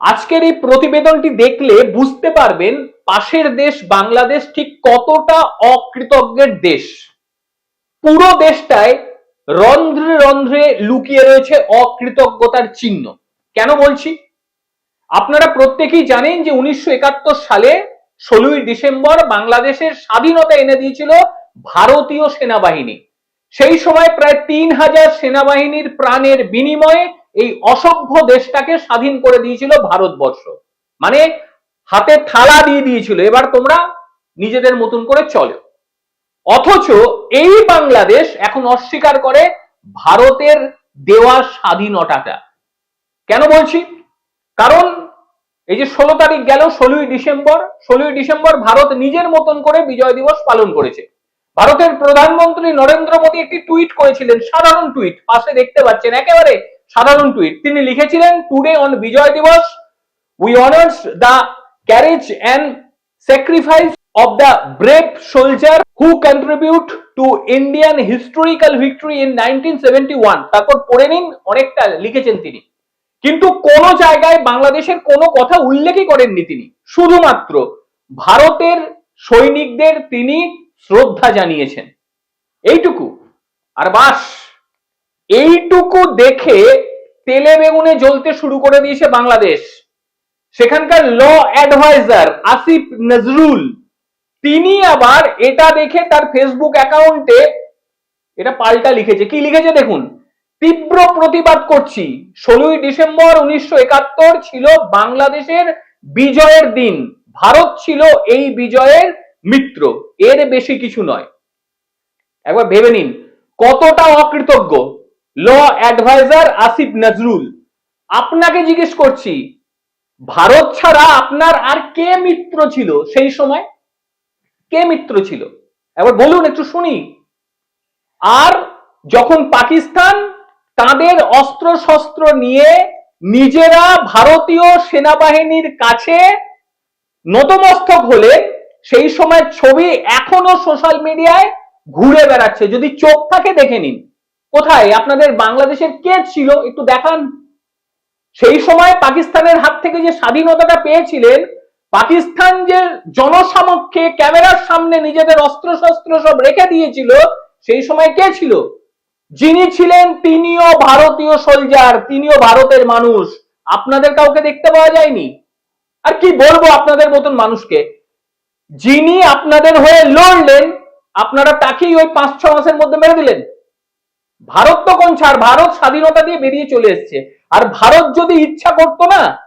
আজকের এই প্রতিবেদনটি দেখলে বুঝতে পারবেন পাশের দেশ বাংলাদেশ ঠিক কতটা অকৃতজ্ঞের দেশ। পুরো দেশটায় রন্ধ্রে রন্ধ্রে লুকিয়ে রয়েছে অকৃতজ্ঞতার চিহ্ন। কেন বলছি? আপনারা প্রত্যেকেই জানেন যে উনিশশো একাত্তর সালে ষোলোই ডিসেম্বর বাংলাদেশের স্বাধীনতা এনে দিয়েছিল ভারতীয় সেনাবাহিনী। সেই সময় প্রায় তিন হাজার সেনাবাহিনীর প্রাণের বিনিময়ে এই অসভ্য দেশটাকে স্বাধীন করে দিয়েছিল ভারতবর্ষ। মানে হাতে থালা দিয়ে দিয়েছিল, এবার তোমরা নিজেদের মতন করে চলো। অথচ এই বাংলাদেশ এখন অস্বীকার করে ভারতের দেওয়া স্বাধীনতাটা। কেন বলছি? কারণ এই যে ষোলো তারিখ গেল, ষোলোই ডিসেম্বর ষোলোই ডিসেম্বর ভারত নিজের মতন করে বিজয় দিবস পালন করেছে। ভারতের প্রধানমন্ত্রী নরেন্দ্র মোদী একটি টুইট করেছিলেন, সাধারণ টুইট, পাশে দেখতে পাচ্ছেন, একেবারে সাধারণ টুইট তিনি লিখেছিলেন today on Vijay Diwas we honours the courage and sacrifice of the brave soldier who contribute to Indian historical victory in nineteen seventy তারপর পড়ে নিন, অনেকটা লিখেছেন তিনি। কিন্তু কোন জায়গায় বাংলাদেশের কোনো কথা উল্লেখই করেননি তিনি। শুধুমাত্র ভারতের সৈনিকদের তিনি শ্রদ্ধা জানিয়েছেন। এইটুকু। আর বাস, এইটুকু দেখে তেলে বেগুনে জ্বলতে শুরু করে দিয়েছে বাংলাদেশ। সেখানকার ল অ্যাডভাইজার আসিফ নজরুল, তিনি আবার এটা দেখে তার ফেসবুক অ্যাকাউন্টে এটা পাল্টা লিখেছে। কি লিখেছে দেখুন? তীব্র প্রতিবাদ করছি। ষোলোই ডিসেম্বর উনিশশো একাত্তর ছিল বাংলাদেশের বিজয়ের দিন। ভারত ছিল এই বিজয়ের মিত্র। এর বেশি কিছু নয়। একবার ভেবে নিন, কতটা অকৃতজ্ঞ। ল অ্যাডভাইজার আসিফ নজরুল আপনাকে জিজ্ঞেস করছি, ভারত ছাড়া আপনার আর কে মিত্র ছিল সেই সময়? কে মিত্র ছিল? একবার বলুন, একটু শুনি। আর যখন পাকিস্তান তাদের অস্ত্র শস্ত্র নিয়ে নিজেরা ভারতীয় সেনাবাহিনীর কাছে নতমস্তক হলে, সেই সময় ছবি এখনও সোশ্যাল মিডিয়ায় ঘুরে বেড়াচ্ছে। যদি চোখ থাকে, দেখে নিন। কোথায়? আপনাদের বাংলাদেশের কে ছিল? একটু দেখান। সেই সময় পাকিস্তানের হাত থেকে যে স্বাধীনতাটা পেয়েছিলেন, পাকিস্তান যে জনসমক্ষে ক্যামেরার সামনে নিজেদের অস্ত্র শস্ত্র সব রেখে দিয়েছিল, সেই সময় কে ছিল? যিনি ছিলেন তিনিও ভারতীয় সোলজার তিনিও ভারতের মানুষ। আপনাদের কাউকে দেখতে পাওয়া যায়নি? আর কি বলব আপনাদের মতন মানুষকে? যিনি আপনাদের হয়ে লড়লেন, আপনারা তাকেই ওই পাঁচ ছ মাসের মধ্যে মেরে দিলেন। ভারত তো কোন ছাড়, ভারত স্বাধীনতা দিয়ে বেরিয়ে চলে এসছে। আর ভারত যদি ইচ্ছা করতো না,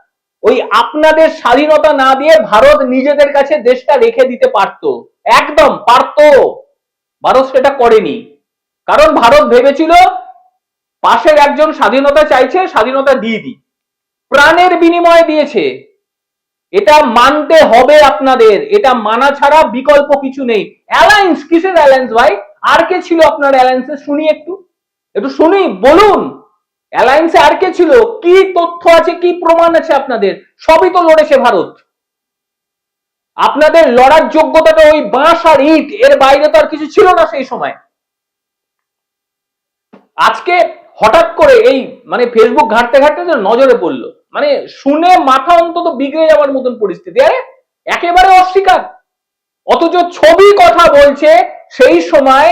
ওই আপনাদের স্বাধীনতা না দিয়ে ভারত নিজেদের কাছে দেশটা রেখে দিতে পারতো। একদম পারতো। ভারত সেটা করেনি। কারণ ভারত ভেবেছিল, পাশের একজন স্বাধীনতা চাইছে, স্বাধীনতা দিয়ে দিই প্রাণের বিনিময়ে দিয়েছে। এটা মানতে হবে আপনাদের। এটা মানা ছাড়া বিকল্প কিছু নেই। অ্যালায়েন্স কিসের অ্যালায়েন্স ভাই? আর কে ছিল আপনার অ্যালায়েন্সে শুনি একটু। একটু শুনি বলুন। অ্যালায়েন্সে আর কে ছিল? কি তথ্য আছে, কি প্রমাণ আছে আপনাদের? সবই তো লড়েছে ভারত। আপনাদের লড়ার যোগ্যতাটা ওই বাঁশ আর ইট, এর বাইরে তো আর কিছু ছিল না সেই সময়। আজকে হঠাৎ করে এই মানে ফেসবুক ঘাঁটতে ঘাঁটতে নজরে পড়ল। মানে শুনে মাথা অন্তত বিগড়ে যাওয়ার মতন পরিস্থিতি। আরে, একেবারে অস্বীকার। অথচ ছবি কথা বলছে সেই সময়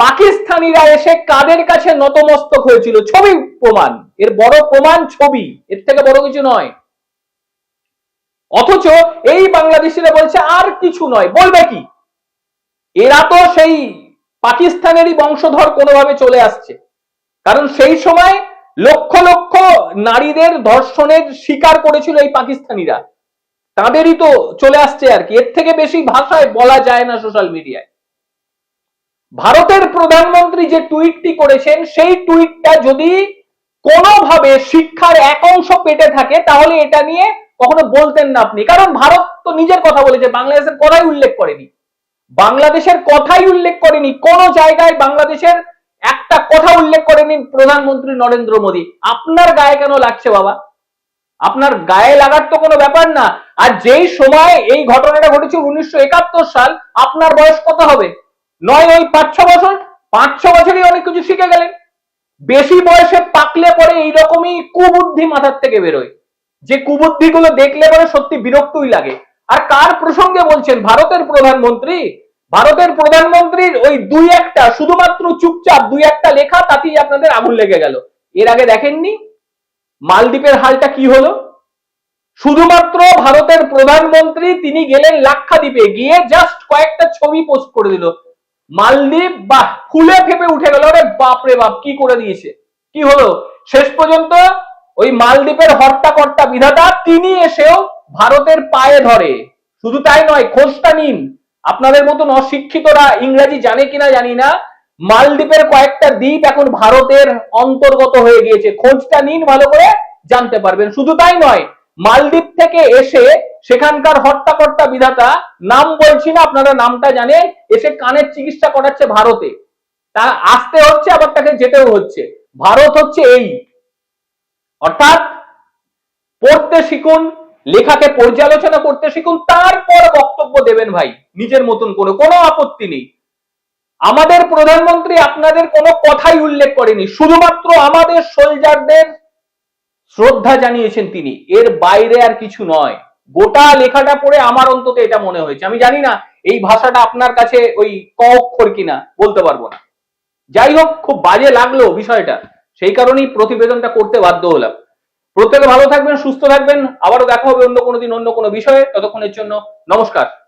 পাকিস্তানিরা এসে কাদের কাছে নতমস্তক হয়েছিল? ছবি প্রমাণ। এর বড় প্রমাণ ছবি। এর থেকে বড় কিছু নয়। অথচ এই বাংলাদেশিরা বলছে, আর কিছু নয়। বলবে কি? এরা তো সেই পাকিস্তানেরই বংশধর কোনোভাবে চলে আসছে। কারণ সেই সময় লক্ষ লক্ষ নারীদের ধর্ষণের শিকার করেছিল এই পাকিস্তানিরা। তাদেরই তো চলে আসছে আর কি। এর থেকে বেশি ভাষায় বলা যায় না সোশ্যাল মিডিয়ায়। ভারতের প্রধানমন্ত্রী যে টুইটটি করেছেন, সেই টুইটটা যদি কোনোভাবে শিক্ষার এক অংশ পেটে থাকে, তাহলে এটা নিয়ে কখনো বলতেন না আপনি। কারণ ভারত তো নিজের কথা বলেছে, বাংলাদেশের কথাই উল্লেখ করেনি। বাংলাদেশের কথাই উল্লেখ করেনি, কোন জায়গায় বাংলাদেশের একটা কথা উল্লেখ করেনি প্রধানমন্ত্রী নরেন্দ্র মোদী। আপনার গায়ে কেন লাগছে বাবা? আপনার গায়ে লাগার তো কোনো ব্যাপার না। আর যেই সময় এই ঘটনাটা ঘটেছে উনিশশো একাত্তর সাল, আপনার বয়স কত হবে? নয় ওই পাঁচ ছ বছর? পাঁচ ছ বছরই অনেক কিছু শিখে গেলেন। বেশি বয়সে পাকলে পরে এইরকমই কুবুদ্ধি মাথার থেকে বেরোয়। যে কুবুদ্ধিগুলো দেখলে পরে সত্যি বিরক্তই লাগে। আর কার প্রসঙ্গে বলছেন ভারতের প্রধানমন্ত্রী? ভারতের প্রধানমন্ত্রীর ওই দুই একটা, শুধুমাত্র চুপচাপ দুই একটা লেখা, তাতেই আপনাদের আগুন লেগে গেল। এর আগে দেখেননি? মালদ্বীপের হালটা কি হলো? শুধুমাত্র ভারতের প্রধানমন্ত্রী, তিনি গেলেন লাক্ষাদ্বীপে গিয়ে জাস্ট কয়েকটা ছবি পোস্ট করে দিল। মালদ্বীপ বা ফুলে ফেপে উঠে গেল। রে বাপ রে বাপ, কি করে দিয়েছে? কি হলো? শেষ পর্যন্ত ওই মালদ্বীপের হর্তাকর্তা বিধাতা তিনি এসেও ভারতের পায়ে ধরে। শুধু তাই নয়, খোঁজটা নিন। আপনাদের মতন অশিক্ষিতরা ইংরেজি জানে কিনা জানি না, মালদ্বীপের কয়েকটা দ্বীপ এখন ভারতের অন্তর্গত হয়ে গিয়েছে। খোঁজটা নিন ভালো করে, জানতে পারবেন। শুধু তাই নয়, মালদ্বীপ থেকে এসে সেখানকার হর্তাকর্তা বিধাতা, নাম বলছি না, আপনারা নামটা জানেন, এসে কানের চিকিৎসা করাচ্ছে ভারতে। তা আসতে হচ্ছে, আবার তাকে যেতেও হচ্ছে। ভারত হচ্ছে এই। অর্থাৎ, পড়তে শিখুন, লেখাকে পর্যালোচনা করতে শিখুন, তারপর বক্তব্য দেবেন ভাই। নিজের মতন করে, কোনো আপত্তি নেই। আমাদের প্রধানমন্ত্রী আপনাদের কোনো কথাই উল্লেখ করেনি। শুধুমাত্র আমাদের সোলজারদের শ্রদ্ধা জানিয়েছেন তিনি। এর বাইরে আর কিছু নয়। গোটা লেখাটা পড়ে আমার অন্তত এটা মনে হয়েছে। আমি জানি না এই ভাষাটা আপনার কাছে ওই ক অক্ষর কিনা, বলতে পারব না। যাই হোক, খুব বাজে লাগল বিষয়টা। সেই কারণেই প্রতিবেদনটা করতে বাধ্য হলাম। প্রত্যেকে ভালো থাকবেন, সুস্থ থাকবেন। আবারও দেখা হবে অন্য কোনো দিন অন্য কোনো বিষয়ে। ততক্ষণের জন্য নমস্কার।